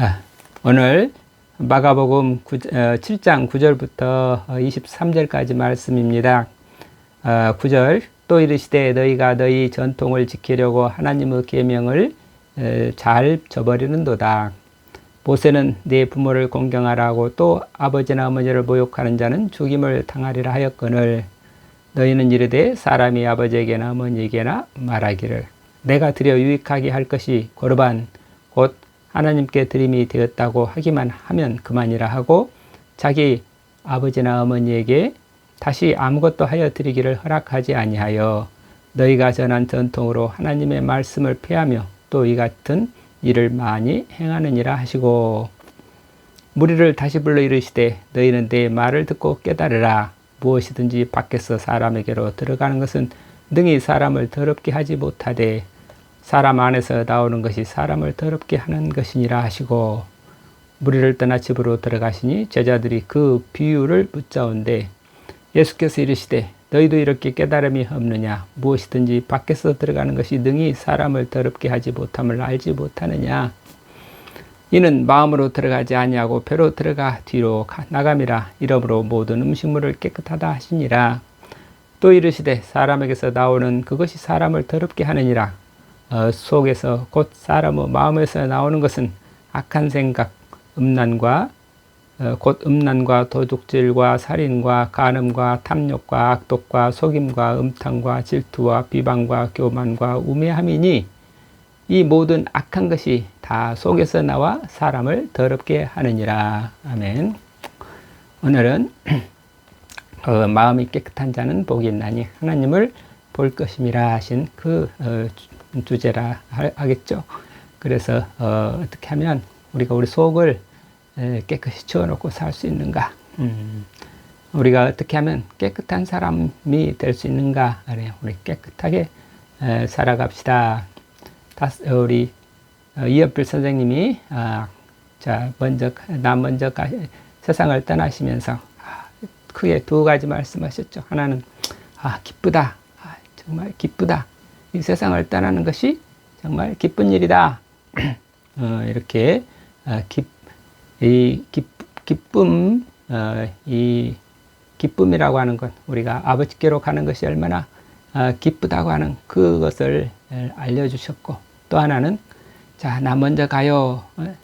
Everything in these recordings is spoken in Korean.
아, 오늘 마가복음 9, 7장 9절부터 23절까지 말씀입니다. 어, 9절 또 이르시되 너희가 너희 전통을 지키려고 하나님의 계명을 에, 잘 저버리는도다. 모세는 네 부모를 공경하라고 또 아버지나 어머니를 모욕하는 자는 죽임을 당하리라 하였거늘 너희는 이르되 사람이 아버지에게나 어머니에게나 말하기를 내가 드려 유익하게 할 것이 고르반 곧 하나님께 드림이 되었다고 하기만 하면 그만이라 하고 자기 아버지나 어머니에게 다시 아무것도 하여 드리기를 허락하지 아니하여 너희가 전한 전통으로 하나님의 말씀을 폐하며 또 이 같은 일을 많이 행하느니라 하시고 무리를 다시 불러 이르시되 너희는 내 말을 듣고 깨달으라. 무엇이든지 밖에서 사람에게로 들어가는 것은 능히 사람을 더럽게 하지 못하되 사람 안에서 나오는 것이 사람을 더럽게 하는 것이니라 하시고 무리를 떠나 집으로 들어가시니 제자들이 그 비유를 묻자온데 예수께서 이르시되 너희도 이렇게 깨달음이 없느냐? 무엇이든지 밖에서 들어가는 것이 능히 사람을 더럽게 하지 못함을 알지 못하느냐? 이는 마음으로 들어가지 아니하고 배로 들어가 뒤로 나감이라. 이러므로 모든 음식물을 깨끗하다 하시니라. 또 이르시되 사람에게서 나오는 그것이 사람을 더럽게 하느니라. 어, 속에서 곧 사람의 마음에서 나오는 것은 악한 생각, 음란과 어, 곧 음란과 도둑질과 살인과 간음과 탐욕과 악독과 속임과 음탕과 질투와 비방과 교만과 우매함이니 이 모든 악한 것이 다 속에서 나와 사람을 더럽게 하느니라. 아멘. 오늘은 어, 마음이 깨끗한 자는 복이 있나니 하나님을 볼 것임이라 하신 그 어, 주제라 하겠죠. 그래서 어, 떻게 하면 우리가 우리 속을 깨끗이 치워놓고 살 수 있는가? 음, 우리가 어떻게 하면 깨끗한 사람이 될 수 있는가? 우리 깨끗하게 에, 살아갑시다. 다, 우리 어, 이업필 선생님이 아, 자 먼저 나 먼저 가, 세상을 떠나시면서 아, 크게 두 가지 말씀하셨죠. 하나는 아 기쁘다, 아, 정말 기쁘다. 이 세상을 떠나는 것이 정말 기쁜 일이다. 어, 이렇게 어, 기, 이 기, 기쁨, 어, 이 기쁨이라고 하는 것, 우리가 아버지께로 가는 것이 얼마나 어, 기쁘다고 하는 그것을 알려주셨고, 또 하나는 자, 나 먼저 가요. 어,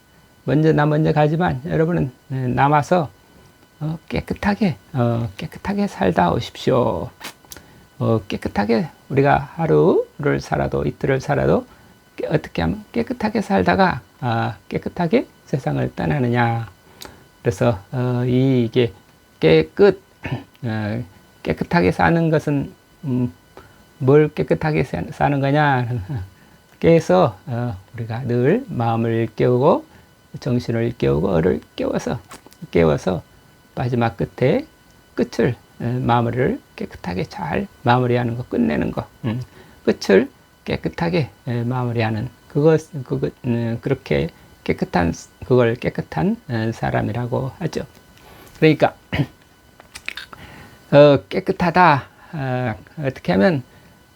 먼저 나 먼저 가지만 여러분은 남아서 어, 깨끗하게 어, 깨끗하게 살다 오십시오. 어, 깨끗하게 우리가 하루 를 살아도 이틀을 살아도 어떻게 하면 깨끗하게 살다가 아, 깨끗하게 세상을 떠나느냐. 그래서 어, 이게 깨끗 어, 깨끗하게 사는 것은 음, 뭘 깨끗하게 사는 거냐? 깨서 어, 우리가 늘 마음을 깨우고 정신을 깨우고 어를 깨워서 깨워서 마지막 끝에 끝을 마무리를 깨끗하게 잘 마무리하는 거, 끝내는 거, 음. 끝을 깨끗하게 마무리하는 그것, 그것, 음, 그렇게 깨끗한 그걸 깨끗한 사람이라고 하죠. 그러니까 어, 깨끗하다 어, 어떻게 하면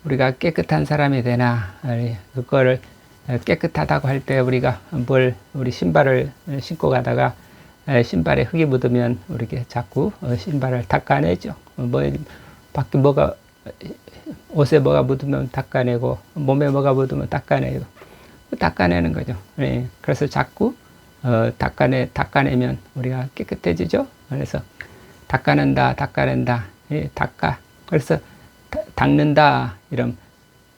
우리가 깨끗한 사람이 되나 그거를 깨끗하다고 할 때 우리가 뭘 우리 신발을 신고 가다가 신발에 흙이 묻으면 우리게 자꾸 어, 신발을 닦아내죠. 뭐 밖에 뭐가 옷에 뭐가 묻으면 닦아내고 몸에 뭐가 묻으면 닦아내고 닦아내는 거죠. 예. 그래서 자꾸 어, 닦아내 닦아내면 우리가 깨끗해지죠. 그래서 닦아낸다, 닦아낸다, 예, 닦아. 그래서 닦는다 이런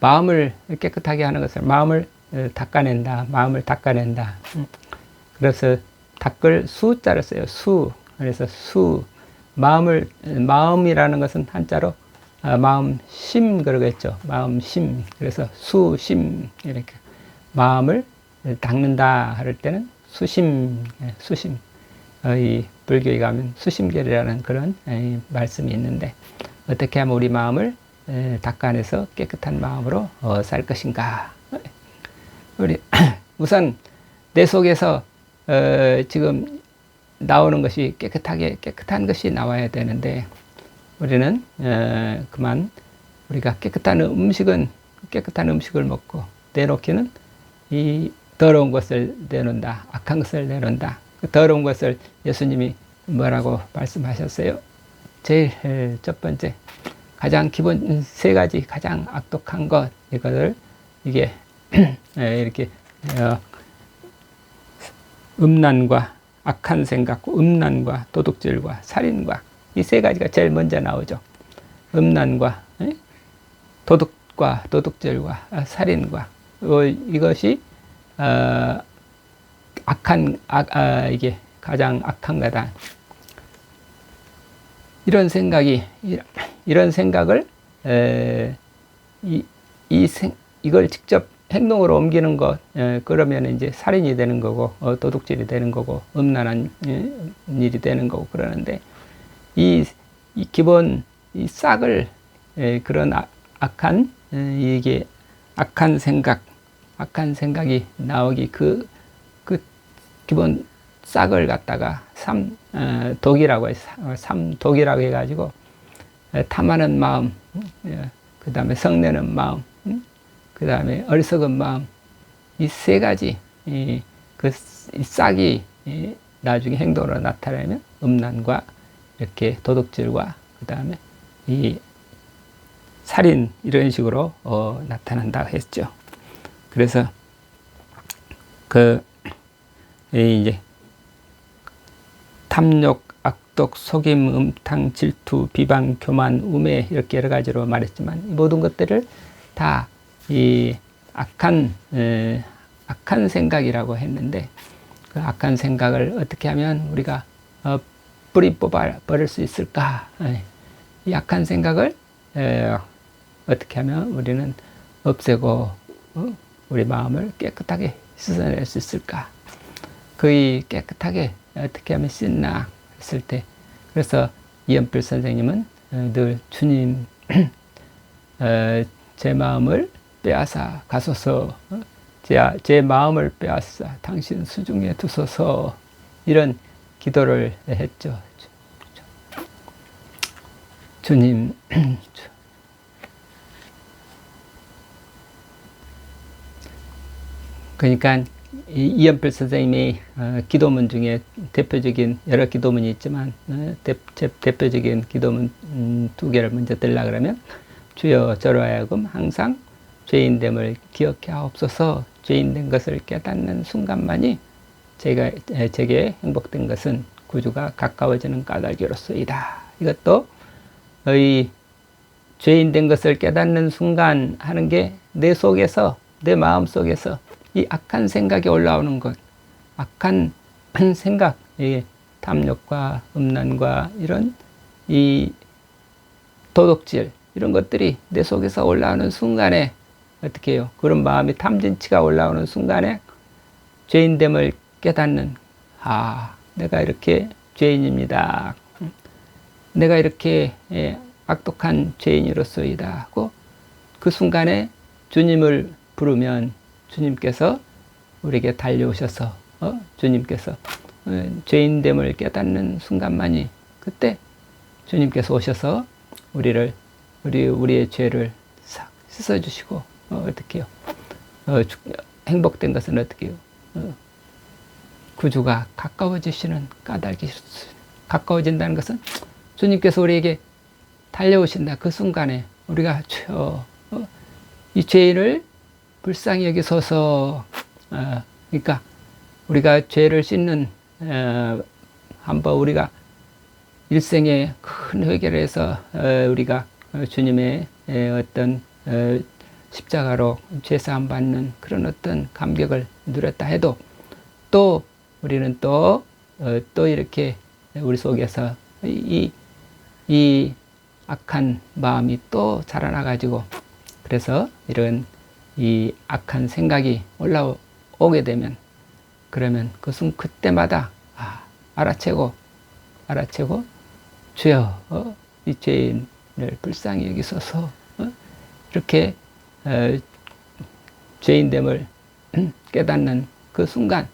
마음을 깨끗하게 하는 것을 마음을 어, 닦아낸다, 마음을 닦아낸다. 음. 그래서 닦을 수자를 써요. 수. 그래서 수. 마음을, 마음이라는 것은 한자로 아, 마음 심 그러겠죠. 마음 심. 그래서 수심. 이렇게. 마음을 닦는다 할 때는 수심, 예, 수심. 어, 이 불교에 가면 수심결이라는 그런 말씀이 있는데 어떻게 하면 우리 마음을 닦아내서 깨끗한 마음으로 어, 살 것인가. 우리 우선 내 속에서 어, 지금 나오는 것이 깨끗하게 깨끗한 것이 나와야 되는데 우리는 어, 그만 우리가 깨끗한 음식은 깨끗한 음식을 먹고 내놓기는 이 더러운 것을 내놓는다. 악한 것을 내놓는다. 그 더러운 것을 예수님이 뭐라고 말씀하셨어요? 제일 첫 번째 가장 기본 세 가지 가장 악독한 것 이것을 이게 이렇게 어, 음란과 악한 생각, 음란과 도둑질과 살인과 이 세 가지가 제일 먼저 나오죠. 음란과 도둑과 도둑질과 아, 살인과 어, 이것이 어, 악한 악, 아, 이게 가장 악한 거다. 이런 생각이 이런 생각을 에, 이, 이 생, 이걸 직접 행동으로 옮기는 것 에, 그러면 이제 살인이 되는 거고 어, 도둑질이 되는 거고 음란한 에, 일이 되는 거고 그러는데 이, 이 기본 이 싹을 에, 그런 아, 악한 에, 이게 악한 생각 악한 생각이 나오기 그, 그 기본 싹을 갖다가 삼 어, 독이라고 해 삼독이라고 해가지고 탐하는 마음, 예, 그 다음에 성내는 마음, 음? 그 다음에 어리석은 마음 이 세 가지 이, 그 싹이 이, 나중에 행동으로 나타나면 음란과 이렇게 도둑질과 그 다음에 이 살인 이런 식으로 어, 나타난다 했죠. 그래서 그 이제 탐욕, 악독, 속임, 음탕, 질투, 비방, 교만, 우매 이렇게 여러 가지로 말했지만 모든 것들을 다 이 악한 에, 악한 생각이라고 했는데 그 악한 생각을 어떻게 하면 우리가 어, 뿌리 뽑아 버릴 수 있을까? 악한 생각을 에, 어떻게 하면 우리는 없애고 어? 우리 마음을 깨끗하게 씻어낼 수 있을까? 거의 깨끗하게 어떻게 하면 씻나 했을 때 그래서 이연필 선생님은 어, 늘 주님 어, 제 마음을 빼앗아 가소서 어? 제, 제 마음을 빼앗아 당신 수중에 두소서 이런 기도를 했죠. 주님 그러니까 이연필 선생님의 어, 기도문 중에 대표적인 여러 기도문이 있지만 어, 대, 표적인 기도문 음, 두 개를 먼저 들라 그러면 주여 저로 하여금 항상 죄인됨을 기억해 하옵소서 죄인된 것을 깨닫는 순간만이 제가 제게 행복된 것은 구주가 가까워지는 까닭이로소이다. 이것도 이 죄인 된 것을 깨닫는 순간 하는 게 내 속에서 내 마음 속에서 이 악한 생각이 올라오는 것, 악한 생각, 이 탐욕과 음란과 이런 이 도덕질 이런 것들이 내 속에서 올라오는 순간에 어떻게 해요? 그런 마음이 탐진치가 올라오는 순간에 죄인됨을 깨닫는 아 내가 이렇게 죄인입니다. 내가 이렇게 예, 악독한 죄인으로서이다 하고 그 순간에 주님을 부르면 주님께서 우리에게 달려오셔서 어? 주님께서 어, 죄인됨을 깨닫는 순간만이 그때 주님께서 오셔서 우리를 우리 우리의 죄를 싹 씻어주시고 어, 어떻게요? 어, 행복된 것은 어떻게요? 어, 구주가 가까워지시는 까닭이 가까워진다는 것은 주님께서 우리에게 달려오신다 그 순간에 우리가 저, 어, 이 죄인을 불쌍히 여기소서. 어, 그러니까 우리가 죄를 씻는 어, 한번 우리가 일생에 큰 회개를 해서 어, 우리가 주님의 어떤 어, 십자가로 죄사함 받는 그런 어떤 감격을 누렸다 해도 또 우리는 또, 어, 또 이렇게 우리 속에서 이, 이 악한 마음이 또 자라나가지고 그래서 이런 이 악한 생각이 올라오게 되면 그러면 그순 그때마다 아, 알아채고 알아채고 주여 어, 이 죄인을 불쌍히 여기소서 어? 이렇게 어, 죄인됨을 깨닫는 그 순간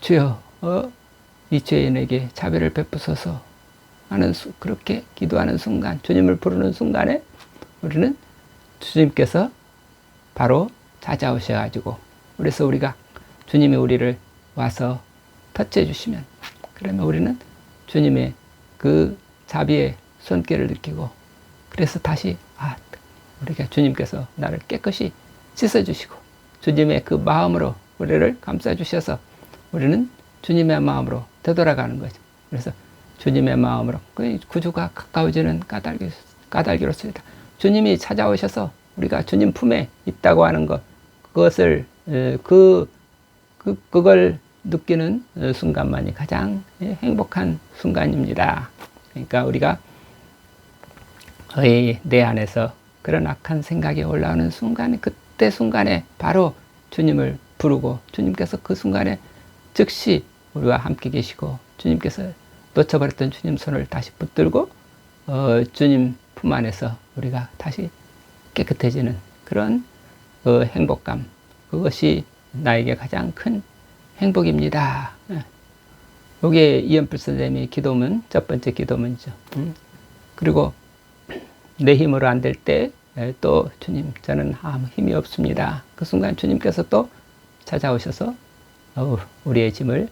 주여 어, 이 죄인에게 자비를 베푸소서 하는 수, 그렇게 기도하는 순간 주님을 부르는 순간에 우리는 주님께서 바로 찾아오셔가지고 그래서 우리가 주님이 우리를 와서 터치해 주시면 그러면 우리는 주님의 그 자비의 손길을 느끼고 그래서 다시 아 우리가 주님께서 나를 깨끗이 씻어 주시고 주님의 그 마음으로 우리를 감싸 주셔서 우리는 주님의 마음으로 되돌아가는 거죠. 그래서 주님의 마음으로 그 구주가 가까워지는 까닭이 까닭이로습니다. 주님이 찾아오셔서 우리가 주님 품에 있다고 하는 것 그것을 그, 그 그걸 느끼는 순간만이 가장 행복한 순간입니다. 그러니까 우리가 내 안에서 그런 악한 생각이 올라오는 순간, 그때 순간에 바로 주님을 부르고 주님께서 그 순간에 즉시 우리와 함께 계시고 주님께서 놓쳐버렸던 주님 손을 다시 붙들고 어, 주님 품 안에서 우리가 다시 깨끗해지는 그런 그 행복감 그것이 나에게 가장 큰 행복입니다. 여기에 예. 이연필 선생님이 기도문 첫 번째 기도문이죠. 음. 그리고 내 힘으로 안 될 때 또 주님 저는 아무 힘이 없습니다. 그 순간 주님께서 또 찾아오셔서 우리의 짐을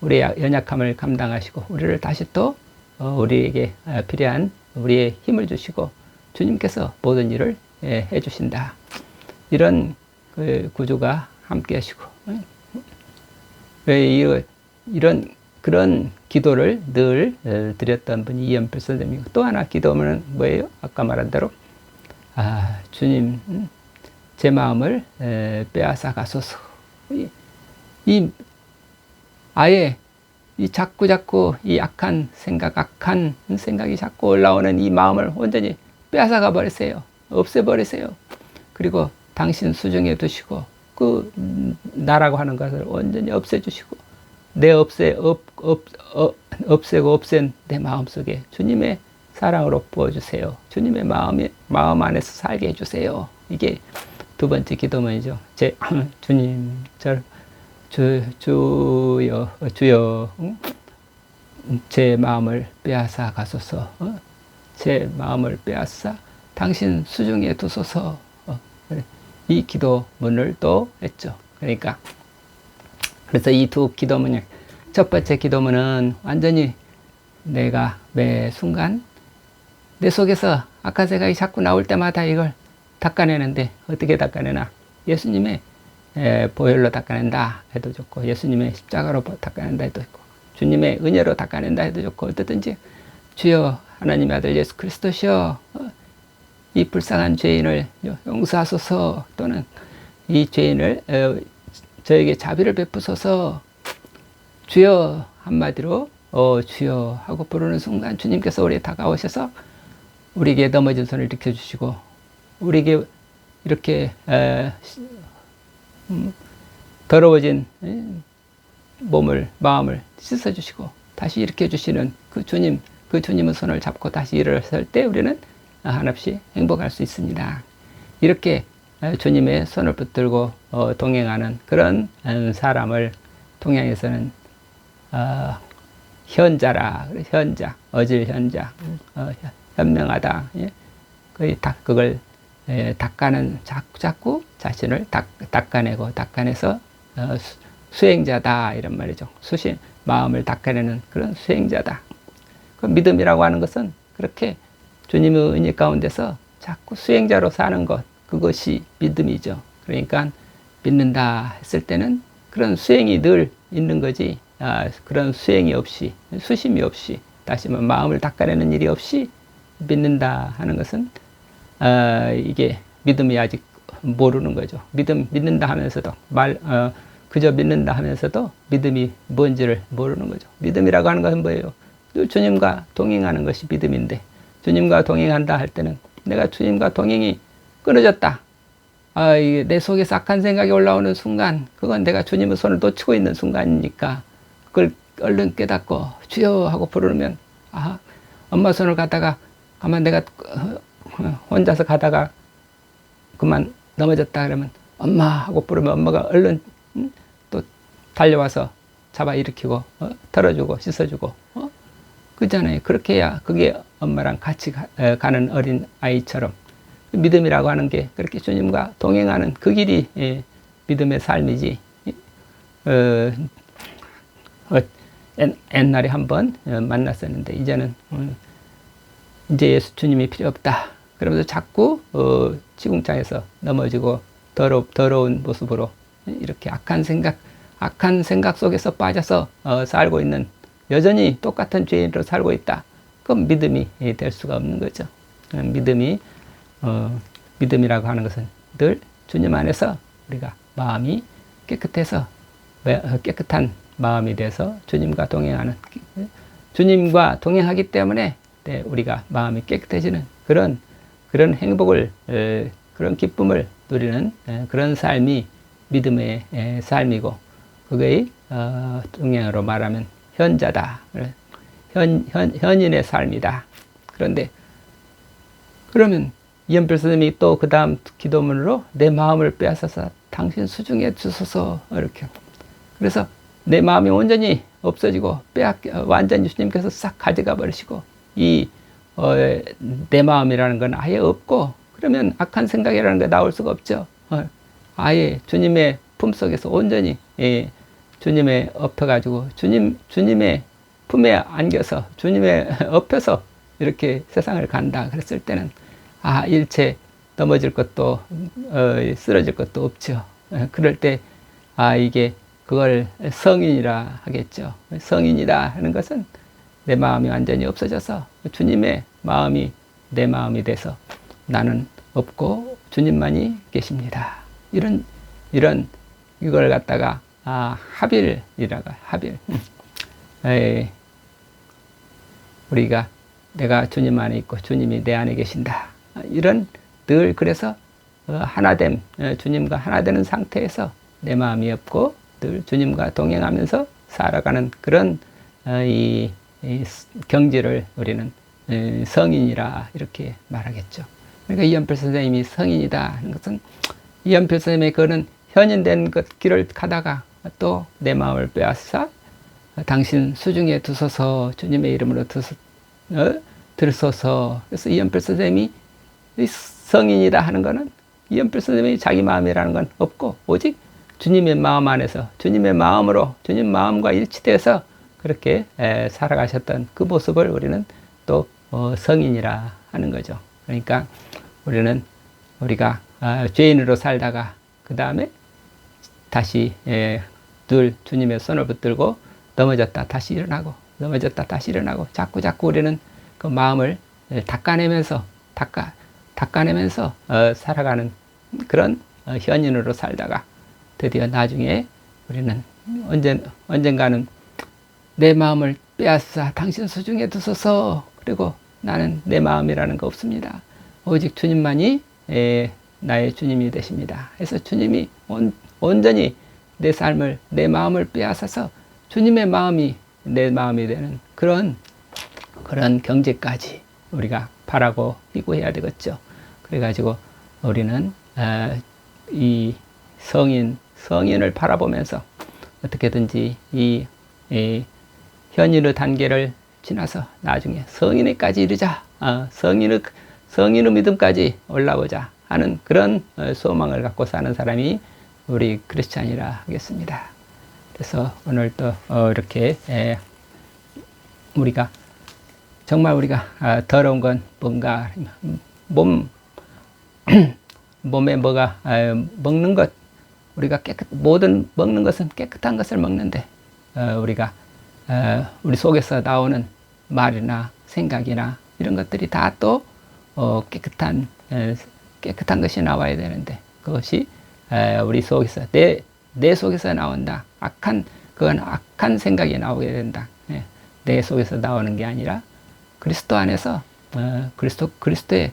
우리의 연약함을 감당하시고 우리를 다시 또 어, 우리에게 아, 필요한 우리의 힘을 주시고 주님께서 모든 일을 예, 해주신다. 이런 그 구조가 함께 하시고 이런 그런 기도를 늘 어, 드렸던 분이 이연필 선생님이고 또 하나 기도는 뭐예요? 아까 말한 대로 아 주님 음, 제 마음을 빼앗아 가소서 이, 이 아예 이 자꾸 자꾸 이 악한 생각, 악한 생각이 자꾸 올라오는 이 마음을 완전히 빼앗아가 버리세요. 없애버리세요. 그리고 당신 수중에 두시고 그 나라고 하는 것을 완전히 없애주시고 내 없애 없, 없, 어, 없애고 없앤 내 마음 속에 주님의 사랑으로 부어주세요. 주님의 마음에 마음 안에서 살게 해주세요. 이게 두 번째 기도문이죠. 제 주님 절 주, 주여, 주여, 제 마음을 빼앗아 가소서, 어? 제 마음을 빼앗아 당신 수중에 두소서, 어? 이 기도문을 또 했죠. 그러니까, 그래서 이 두 기도문, 첫 번째 기도문은 완전히 내가 매 순간 내 속에서 아까 생각이 자꾸 나올 때마다 이걸 닦아내는데 어떻게 닦아내나? 예수님의 예, 보혈로 닦아낸다 해도 좋고 예수님의 십자가로 닦아낸다 해도 좋고 주님의 은혜로 닦아낸다 해도 좋고 어떻든지 주여 하나님의 아들 예수 그리스도시여 어, 이 불쌍한 죄인을 용서하소서 또는 이 죄인을 어, 저에게 자비를 베푸소서. 주여 한마디로 어 주여 하고 부르는 순간 주님께서 우리에 다가오셔서 우리에게 넘어진 손을 일으켜 주시고 우리에게 이렇게 에, 음, 더러워진 몸을 마음을 씻어주시고 다시 일으켜 주시는 그 주님 그 주님의 손을 잡고 다시 일어설 때 우리는 한없이 행복할 수 있습니다. 이렇게 주님의 손을 붙들고 어, 동행하는 그런 사람을 통영에서는 어, 현자라 현자 어질 현자 어, 현명하다 예? 그걸 예, 닦아는 자꾸 자꾸 자신을 닦, 닦아내고 닦아내서 어, 수, 행자다 이런 말이죠. 수신 마음을 닦아내는 그런 수행자다. 그 믿음이라고 하는 것은 그렇게 주님의 은혜 가운데서 자꾸 수행자로 사는 것 그것이 믿음이죠. 그러니까 믿는다 했을 때는 그런 수행이 늘 있는 거지 아, 그런 수행이 없이 수심이 없이 다시 말 마음을 닦아내는 일이 없이 믿는다 하는 것은 어, 이게 믿음이 아직 모르는 거죠. 믿음 믿는다 하면서도 말 어, 그저 믿는다 하면서도 믿음이 뭔지를 모르는 거죠. 믿음이라고 하는 것은 뭐예요? 주님과 동행하는 것이 믿음인데 주님과 동행한다 할 때는 내가 주님과 동행이 끊어졌다. 아, 이게 내 속에서 악한 생각이 올라오는 순간, 그건 내가 주님의 손을 놓치고 있는 순간이니까, 그걸 얼른 깨닫고, 주여 하고 부르면, 아, 엄마 손을 갖다가, 가만 내가 혼자서 가다가 그만 넘어졌다 그러면 엄마 하고 부르면 엄마가 얼른 음? 또 달려와서 잡아 일으키고 어? 털어주고 씻어주고 어? 그잖아요. 그렇게 해야 그게 엄마랑 같이 가, 에, 가는 어린 아이처럼 믿음이라고 하는 게 그렇게 주님과 동행하는 그 길이 예, 믿음의 삶이지 어, 어, 옛, 옛날에 한번 어, 만났었는데 이제는 음, 이제 예수 주님이 필요 없다. 그러면서 자꾸 어, 지궁창에서 넘어지고 더러, 더러운 모습으로 이렇게 악한 생각, 악한 생각 속에서 빠져서 어, 살고 있는 여전히 똑같은 죄인으로 살고 있다. 그럼 믿음이 될 수가 없는 거죠. 어, 믿음이 어, 믿음이라고 하는 것은 늘 주님 안에서 우리가 마음이 깨끗해서 어, 깨끗한 마음이 돼서 주님과 동행하는 주님과 동행하기 때문에 네, 우리가 마음이 깨끗해지는 그런 그런 행복을 그런 기쁨을 누리는 그런 삶이 믿음의 삶이고 그게 어, 동행으로 말하면 현자다. 현, 현, 현인의 삶이다. 그런데 그러면 이연필 선생님이 또 그 다음 기도문으로 내 마음을 빼앗아서 당신 수중에 주소서. 이렇게. 그래서 내 마음이 온전히 없어지고 빼앗 완전히 주님께서 싹 가져가 버리시고 이 내 어, 마음이라는 건 아예 없고 그러면 악한 생각이라는 게 나올 수가 없죠. 어, 아예 주님의 품 속에서 온전히 예, 주님의 엎어가지고 주님 주님의 품에 안겨서 주님의 엎혀서 이렇게 세상을 간다 그랬을 때는 아 일체 넘어질 것도 어, 쓰러질 것도 없죠. 예, 그럴 때 아 이게 그걸 성인이라 하겠죠. 성인이라 하는 것은 내 마음이 완전히 없어져서 주님의 마음이 내 마음이 돼서 나는 없고 주님만이 계십니다. 이런 이런 이걸 갖다가 아 합일이라가 합일. 에이, 우리가 내가 주님 안에 있고 주님이 내 안에 계신다. 이런 늘 그래서 어, 하나됨 어, 주님과 하나 되는 상태에서 내 마음이 없고 늘 주님과 동행하면서 살아가는 그런 어, 이, 이 경지를 우리는 성인이라 이렇게 말하겠죠. 그러니까 이연필 선생님이 성인이다 하는 것은 이연필 선생님의 그는 현인된 것 길을 가다가 또 내 마음을 빼앗아 당신 수중에 두소서 주님의 이름으로 두소, 어? 들소서 그래서 이연필 선생님이 성인이다 하는 것은 이연필 선생님이 자기 마음이라는 건 없고 오직 주님의 마음 안에서 주님의 마음으로 주님 마음과 일치돼서 그렇게 살아가셨던 그 모습을 우리는 또 어, 성인이라 하는 거죠. 그러니까 우리는 우리가 아, 죄인으로 살다가 그 다음에 다시 늘 주님의 손을 붙들고 넘어졌다 다시 일어나고 넘어졌다 다시 일어나고 자꾸 자꾸 우리는 그 마음을 닦아내면서 닦아 닦아내면서 어, 살아가는 그런 어, 현인으로 살다가 드디어 나중에 우리는 언젠 언젠가는 내 마음을 빼앗아 당신 수중에 두소서 그리고 나는 내 마음이라는 거 없습니다. 오직 주님만이 에, 나의 주님이 되십니다. 그래서 주님이 온, 온전히 내 삶을 내 마음을 빼앗아서 주님의 마음이 내 마음이 되는 그런 그런 경제까지 우리가 바라고 희구해야 되겠죠. 그래가지고 우리는 어, 이 성인 성인을 바라보면서 어떻게든지 이, 이 현인의 단계를 지나서 나중에 성인에까지 이르자 어, 성인의 성인의 믿음까지 올라오자 하는 그런 어, 소망을 갖고 사는 사람이 우리 크리스찬이라 하겠습니다. 그래서 오늘 또 어, 이렇게 에, 우리가 정말 우리가 아, 더러운 건 뭔가 몸 몸에 뭐가 아, 먹는 것 우리가 깨끗 모든 먹는 것은 깨끗한 것을 먹는데 어, 우리가 어, 우리 속에서 나오는 말이나 생각이나 이런 것들이 다또 어, 깨끗한 깨끗한 것이 나와야 되는데 그것이 우리 속에서 내, 내 속에서 나온다. 악한 그건 악한 생각이 나오게 된다. 예, 내 속에서 나오는 게 아니라 그리스도 안에서 어, 그리스도 그리스도의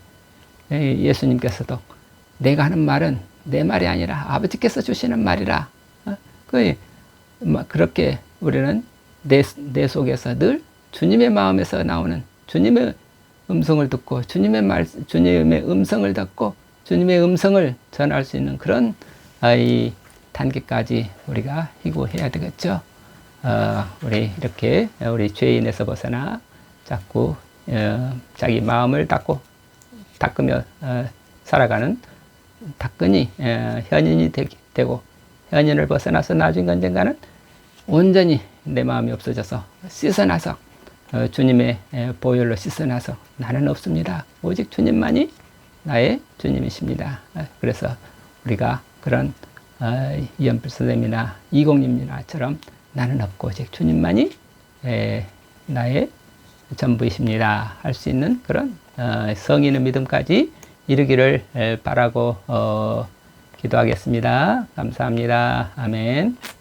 예수님께서도 내가 하는 말은 내 말이 아니라 아버지께서 주시는 말이라. 어? 그 그렇게 우리는 내, 내 속에서 늘 주님의 마음에서 나오는 주님의 음성을 듣고 주님의 말, 주님의 음성을 듣고 주님의 음성을 전할 수 있는 그런 아, 이 단계까지 우리가 희구해야 되겠죠. 어, 우리 이렇게 우리 죄인에서 벗어나 자꾸 어, 자기 마음을 닦고 닦으며 어, 살아가는 닦으니 어, 현인이 되, 고 연인을 벗어나서 나중에 언젠가는 온전히 내 마음이 없어져서 씻어나서 어, 주님의 에, 보혈로 씻어나서 나는 없습니다. 오직 주님만이 나의 주님이십니다. 어, 그래서 우리가 그런 어, 이연필 선생님이나 이공님이나처럼 나는 없고 오직 주님만이 에, 나의 전부이십니다. 할 수 있는 그런 어, 성인의 믿음까지 이르기를 에, 바라고 어, 기도하겠습니다. 감사합니다. 아멘.